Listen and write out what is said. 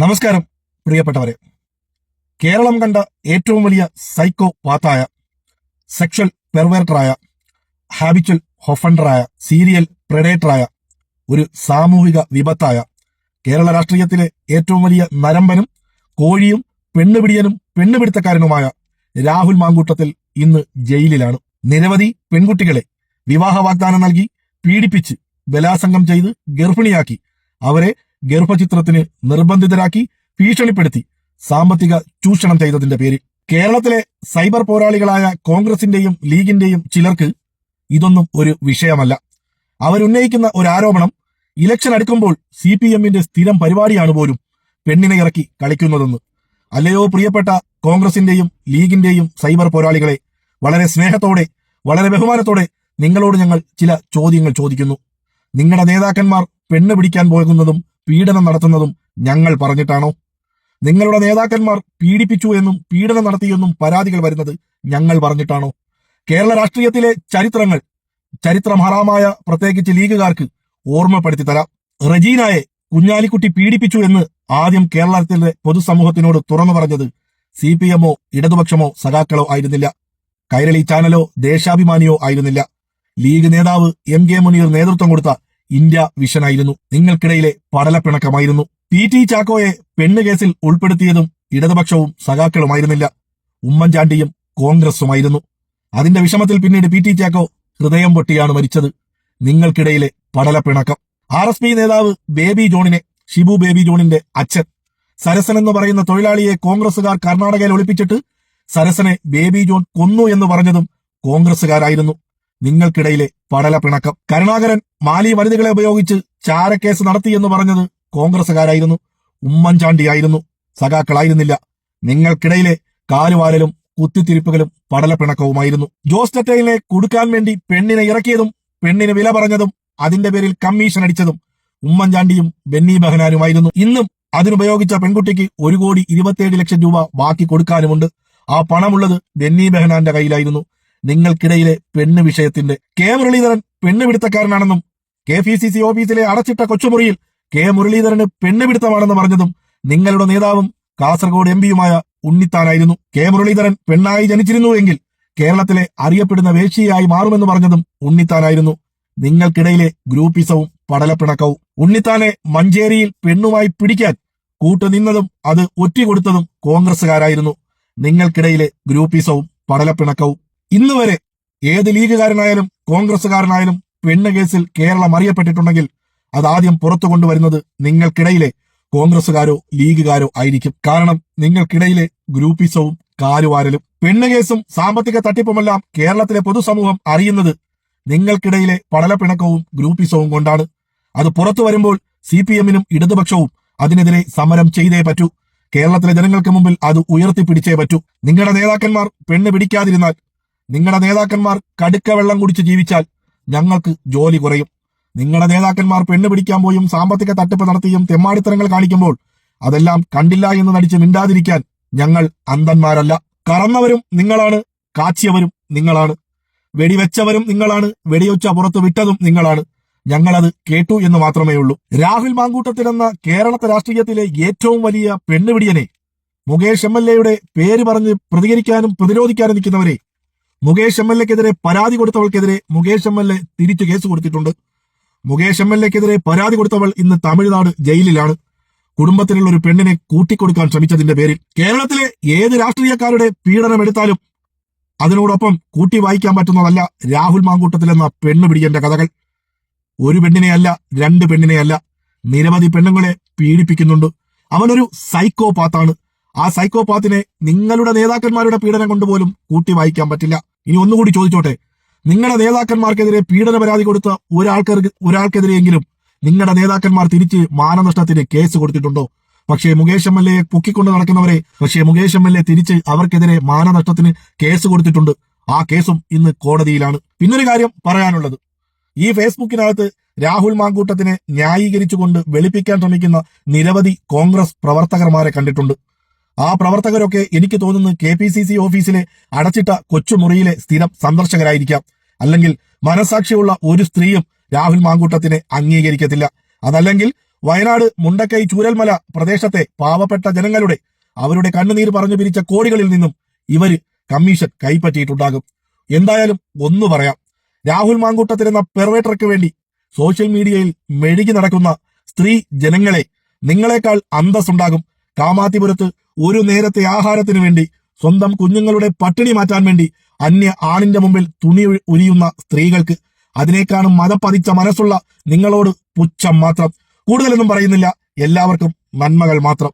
നമസ്കാരം പ്രിയപ്പെട്ടവരെ. കേരളം കണ്ട ഏറ്റവും വലിയ സൈക്കോ പാത്തായ സെക്ഷൽ പെർവേർട്ടറായ ഹാബിച്വൽ ഹൊഫൻഡറായ സീരിയൽ പ്രെഡേറ്ററായ ഒരു സാമൂഹിക വിപത്തായ കേരള രാഷ്ട്രീയത്തിലെ ഏറ്റവും വലിയ നരമ്പനും കോഴിയും പെണ്ണുപിടിയനും പെണ്ണുപിടുത്തക്കാരനുമായ രാഹുൽ മാങ്കൂട്ടത്തിൽ ഇന്ന് ജയിലിലാണ്. നിരവധി പെൺകുട്ടികളെ വിവാഹ വാഗ്ദാനം നൽകി പീഡിപ്പിച്ച് ബലാസംഗം ചെയ്ത് ഗർഭിണിയാക്കി. അവരെ ഗർഭചിത്രത്തിന് നിർബന്ധിതരാക്കി ഭീഷണിപ്പെടുത്തി സാമ്പത്തിക ചൂഷണം ചെയ്തതിന്റെ പേരിൽ. കേരളത്തിലെ സൈബർ പോരാളികളായ കോൺഗ്രസിന്റെയും ലീഗിന്റെയും ചിലർക്ക് ഇതൊന്നും ഒരു വിഷയമല്ല. അവരുന്നയിക്കുന്ന ഒരു ആരോപണം ഇലക്ഷൻ അടുക്കുമ്പോൾ സി പി എമ്മിന്റെ സ്ഥിരം പരിപാടിയാണ് പോലും പെണ്ണിനെ ഇറക്കി കളിക്കുന്നതെന്ന്. അല്ലയോ പ്രിയപ്പെട്ട കോൺഗ്രസിന്റെയും ലീഗിന്റെയും സൈബർ പോരാളികളെ വളരെ സ്നേഹത്തോടെ വളരെ ബഹുമാനത്തോടെ നിങ്ങളോട് ഞങ്ങൾ ചില ചോദ്യങ്ങൾ ചോദിക്കുന്നു. നിങ്ങളുടെ നേതാക്കന്മാർ പെണ്ണ് പിടിക്കാൻ പോകുന്നതും പീഡനം നടത്തുന്നതും ഞങ്ങൾ പറഞ്ഞിട്ടാണോ? നിങ്ങളുടെ നേതാക്കന്മാർ പീഡിപ്പിച്ചു എന്നും പീഡനം നടത്തിയെന്നും പരാതികൾ വരുന്നത് ഞങ്ങൾ പറഞ്ഞിട്ടാണോ? കേരള രാഷ്ട്രീയത്തിലെ ചരിത്രങ്ങൾ ചരിത്രമഹാറാമായ പ്രത്യേകിച്ച് ലീഗുകാർക്ക് ഓർമ്മപ്പെടുത്തി തരാം. റജീനായെ കുഞ്ഞാലിക്കുട്ടി പീഡിപ്പിച്ചു എന്ന് ആദ്യം കേരളത്തിലെ പൊതുസമൂഹത്തിനോട് തുറന്നു പറഞ്ഞത് സി പി എമ്മോ ഇടതുപക്ഷമോ സഖാക്കളോ ആയിരുന്നില്ല. കൈരളി ചാനലോ ദേശാഭിമാനിയോ ആയിരുന്നില്ല. ലീഗ് നേതാവ് എം കെ മുനീർ നേതൃത്വം കൊടുത്ത ഇന്ത്യ വിഷനായിരുന്നു നിങ്ങൾക്കിടയിലെ പടലപ്പിണക്കമായിരുന്നു. പി ടി ചാക്കോയെ പെണ്ണ് കേസിൽ ഉൾപ്പെടുത്തിയതും ഇടതുപക്ഷവും സഖാക്കളുമായിരുന്നില്ല. ഉമ്മൻചാണ്ടിയും കോൺഗ്രസുമായിരുന്നു. അതിന്റെ വിഷമത്തിൽ പിന്നീട് പി ടി ചാക്കോ ഹൃദയം പൊട്ടിയാണ് മരിച്ചത്. നിങ്ങൾക്കിടയിലെ പടലപ്പിണക്കം. ആർ എസ് പി നേതാവ് ബേബി ജോണിനെ ഷിബു ബേബി ജോണിന്റെ അച്ഛൻ. സരസൻ എന്ന് പറയുന്ന തൊഴിലാളിയെ കോൺഗ്രസുകാർ കർണാടകയിൽ ഒളിപ്പിച്ചിട്ട് സരസനെ ബേബി ജോൺ കൊന്നു എന്ന് പറഞ്ഞതും കോൺഗ്രസുകാരായിരുന്നു നിങ്ങൾക്കിടയിലെ പടല പിണക്കം. കരുണാകരൻ മാലി വനിതകളെ ഉപയോഗിച്ച് ചാരക്കേസ് നടത്തിയെന്ന് പറഞ്ഞത് കോൺഗ്രസുകാരായിരുന്നു ഉമ്മൻചാണ്ടിയായിരുന്നു. സഖാക്കളായിരുന്നില്ല. നിങ്ങൾക്കിടയിലെ കാലുവാരലും കുത്തിത്തിരിപ്പുകളും പടലപ്പിണക്കവുമായിരുന്നു ജോസ് ടെറ്റയിലെ കൊടുക്കാൻ വേണ്ടി പെണ്ണിനെ ഇറക്കിയതും പെണ്ണിന് വില പറഞ്ഞതും അതിന്റെ പേരിൽ കമ്മീഷൻ അടിച്ചതും ഉമ്മൻചാണ്ടിയും ബെന്നി ബഹനാനുമായിരുന്നു. ഇന്നും അതിനുപയോഗിച്ച പെൺകുട്ടിക്ക് ഒരു കോടി ഇരുപത്തിയേഴ് ലക്ഷം രൂപ ബാക്കി കൊടുക്കാനുമുണ്ട്. ആ പണമുള്ളത് ബെന്നി ബെഹനാന്റെ കയ്യിലായിരുന്നു. നിങ്ങൾക്കിടയിലെ പെണ്ണ് വിഷയത്തിന്റെ കെ മുരളീധരൻ പെണ്ണ് പിടുത്തക്കാരനാണെന്നും കെ പി സി സി ഓഫീസിലെ അടച്ചിട്ട കൊച്ചുമുറിയിൽ കെ മുരളീധരന് പെണ്ണ് പിടുത്തമാണെന്ന് പറഞ്ഞതും നിങ്ങളുടെ നേതാവും കാസർഗോഡ് എം പിയുമായ ഉണ്ണിത്താനായിരുന്നു. കെ മുരളീധരൻ പെണ്ണായി ജനിച്ചിരുന്നു എങ്കിൽ കേരളത്തിലെ അറിയപ്പെടുന്ന വേശിയായി മാറുമെന്ന് പറഞ്ഞതും ഉണ്ണിത്താനായിരുന്നു. നിങ്ങൾക്കിടയിലെ ഗ്രൂപ്പിസവും പടലപ്പിണക്കവും ഉണ്ണിത്താനെ മഞ്ചേരിയിൽ പെണ്ണുമായി പിടിക്കാൻ കൂട്ടുനിന്നതും അത് ഒറ്റിക്കൊടുത്തതും കോൺഗ്രസുകാരായിരുന്നു നിങ്ങൾക്കിടയിലെ ഗ്രൂപ്പിസവും പടലപ്പിണക്കവും ഇന്ന് വരെ ഏത് ലീഗുകാരനായാലും കോൺഗ്രസുകാരനായാലും പെണ്ണ് കേസിൽ കേരളം അറിയപ്പെട്ടിട്ടുണ്ടെങ്കിൽ അത് ആദ്യം പുറത്തു കൊണ്ടുവരുന്നത് നിങ്ങൾക്കിടയിലെ കോൺഗ്രസുകാരോ ലീഗുകാരോ ആയിരിക്കും. കാരണം നിങ്ങൾക്കിടയിലെ ഗ്രൂപ്പിസവും കാലുവാരലും പെണ്ണ് കേസും സാമ്പത്തിക തട്ടിപ്പുമെല്ലാം കേരളത്തിലെ പൊതുസമൂഹം അറിയുന്നത് നിങ്ങൾക്കിടയിലെ പടലപ്പിണക്കവും ഗ്രൂപ്പിസവും കൊണ്ടാണ്. അത് പുറത്തു വരുമ്പോൾ സി പി എമ്മിനും ഇടതുപക്ഷവും അതിനെതിരെ സമരം ചെയ്തേ പറ്റൂ. കേരളത്തിലെ ജനങ്ങൾക്ക് മുമ്പിൽ അത് ഉയർത്തിപ്പിടിച്ചേ പറ്റൂ. നിങ്ങളുടെ നേതാക്കന്മാർ പെണ്ണ് പിടിക്കാതിരുന്നാൽ നിങ്ങളുടെ നേതാക്കന്മാർ കടുക്ക വെള്ളം കുടിച്ച് ജീവിച്ചാൽ ഞങ്ങൾക്ക് ജോലി കുറയും. നിങ്ങളുടെ നേതാക്കന്മാർ പെണ്ണ് പിടിക്കാൻ പോയും സാമ്പത്തിക തട്ടിപ്പ് നടത്തിയും തെമ്മാടിത്തരങ്ങൾ കാണിക്കുമ്പോൾ അതെല്ലാം കണ്ടില്ല എന്ന് നടിച്ച് മിണ്ടാതിരിക്കാൻ ഞങ്ങൾ അന്ധന്മാരല്ല. കറന്നവരും നിങ്ങളാണ് കാച്ചിയവരും നിങ്ങളാണ്. വെടിവെച്ചവരും നിങ്ങളാണ് വെടിയൊച്ച പുറത്ത് വിട്ടതും നിങ്ങളാണ്. ഞങ്ങളത് കേട്ടു എന്ന് മാത്രമേ ഉള്ളൂ. രാഹുൽ മാങ്കൂട്ടത്തിലെന്ന കേരളത്തെ രാഷ്ട്രീയത്തിലെ ഏറ്റവും വലിയ പെണ്ണുപിടിയനെ മുകേഷ് എം എൽ എയുടെ പേര് പറഞ്ഞ് പ്രതികരിക്കാനും പ്രതിരോധിക്കാനും നിൽക്കുന്നവരെ മുകേഷ് എം എൽ എക്കെതിരെ പരാതി കൊടുത്തവൾക്കെതിരെ മുകേഷ് എം എൽ എ തിരിച്ചു കേസ് കൊടുത്തിട്ടുണ്ട്. മുകേഷ് എം എൽ എക്കെതിരെ പരാതി കൊടുത്തവൾ ഇന്ന് തമിഴ്നാട് ജയിലിലാണ്. കുടുംബത്തിലുള്ള ഒരു പെണ്ണിനെ കൂട്ടിക്കൊടുക്കാൻ ശ്രമിച്ചതിന്റെ പേരിൽ കേരളത്തിലെ ഏത് രാഷ്ട്രീയക്കാരുടെ പീഡനം എടുത്താലും അതിനോടൊപ്പം കൂട്ടി വായിക്കാൻ പറ്റുന്നതല്ല രാഹുൽ മാങ്കൂട്ടത്തിൽ എന്ന പെണ്ണ് പിടിയന്റെ കഥകൾ. ഒരു പെണ്ണിനെയല്ല രണ്ട് പെണ്ണിനെയല്ല നിരവധി പെണ്ണുങ്ങളെ പീഡിപ്പിക്കുന്നുണ്ട്. അവനൊരു സൈക്കോപാത്താണ്. ആ സൈക്കോപാത്തിനെ നിങ്ങളുടെ നേതാക്കന്മാരുടെ പീഡനം കൊണ്ടുപോലും കൂട്ടി വായിക്കാൻ പറ്റില്ല. ഇനി ഒന്നുകൂടി ചോദിച്ചോട്ടെ. നിങ്ങളുടെ നേതാക്കന്മാർക്കെതിരെ പീഡന പരാതി കൊടുത്ത ഒരാൾക്കാർക്ക് ഒരാൾക്കെതിരെയെങ്കിലും നിങ്ങളുടെ നേതാക്കന്മാർ തിരിച്ച് മാനനഷ്ടത്തിന് കേസ് കൊടുത്തിട്ടുണ്ടോ? പക്ഷേ മുകേഷ് എം എൽ എ പൊക്കിക്കൊണ്ട് നടക്കുന്നവരെ പക്ഷേ മുകേഷ് എം എൽ എ തിരിച്ച് അവർക്കെതിരെ മാനനഷ്ടത്തിന് കേസ് കൊടുത്തിട്ടുണ്ട്. ആ കേസും ഇന്ന് കോടതിയിലാണ്. പിന്നൊരു കാര്യം പറയാനുള്ളത്. ഈ ഫേസ്ബുക്കിനകത്ത് രാഹുൽ മാങ്കൂട്ടത്തിനെ ന്യായീകരിച്ചുകൊണ്ട് വെളുപ്പിക്കാൻ ശ്രമിക്കുന്ന നിരവധി കോൺഗ്രസ് പ്രവർത്തകർമാരെ കണ്ടിട്ടുണ്ട്. ആ പ്രവർത്തകരൊക്കെ എനിക്ക് തോന്നുന്നു കെ പി സി സി ഓഫീസിലെ അടച്ചിട്ട കൊച്ചുമുറിയിലെ സ്ഥിരം സന്ദർശകരായിരിക്കാം. അല്ലെങ്കിൽ മനസാക്ഷിയുള്ള ഒരു സ്ത്രീയും രാഹുൽ മാങ്കൂട്ടത്തിനെ അംഗീകരിക്കത്തില്ല. അതല്ലെങ്കിൽ വയനാട് മുണ്ടക്കൈ ചൂരൽമല പ്രദേശത്തെ പാവപ്പെട്ട ജനങ്ങളുടെ അവരുടെ കണ്ണുനീർ പറഞ്ഞു പിരിച്ച കോടികളിൽ നിന്നും ഇവർ കമ്മീഷൻ കൈപ്പറ്റിയിട്ടുണ്ടാകും. എന്തായാലും ഒന്നു പറയാം. രാഹുൽ മാങ്കൂട്ടത്തിൽ എന്ന വേണ്ടി സോഷ്യൽ മീഡിയയിൽ മെഴുകി നടക്കുന്ന സ്ത്രീ ജനങ്ങളെ നിങ്ങളെക്കാൾ അന്തസ്സുണ്ടാകും. കാമാത്തിപുരത്ത് ഒരു നേരത്തെ ആഹാരത്തിന് വേണ്ടി സ്വന്തം കുഞ്ഞുങ്ങളുടെ പട്ടിണി മാറ്റാൻ വേണ്ടി അന്യ ആണിന്റെ മുമ്പിൽ തുണി ഉരിയുന്ന സ്ത്രീകൾക്ക് അതിനേക്കാളും മതപ്പതിച്ച മനസ്സുള്ള നിങ്ങളോട് പുച്ഛം മാത്രം. കൂടുതലൊന്നും പറയുന്നില്ല. എല്ലാവർക്കും നന്മകൾ മാത്രം.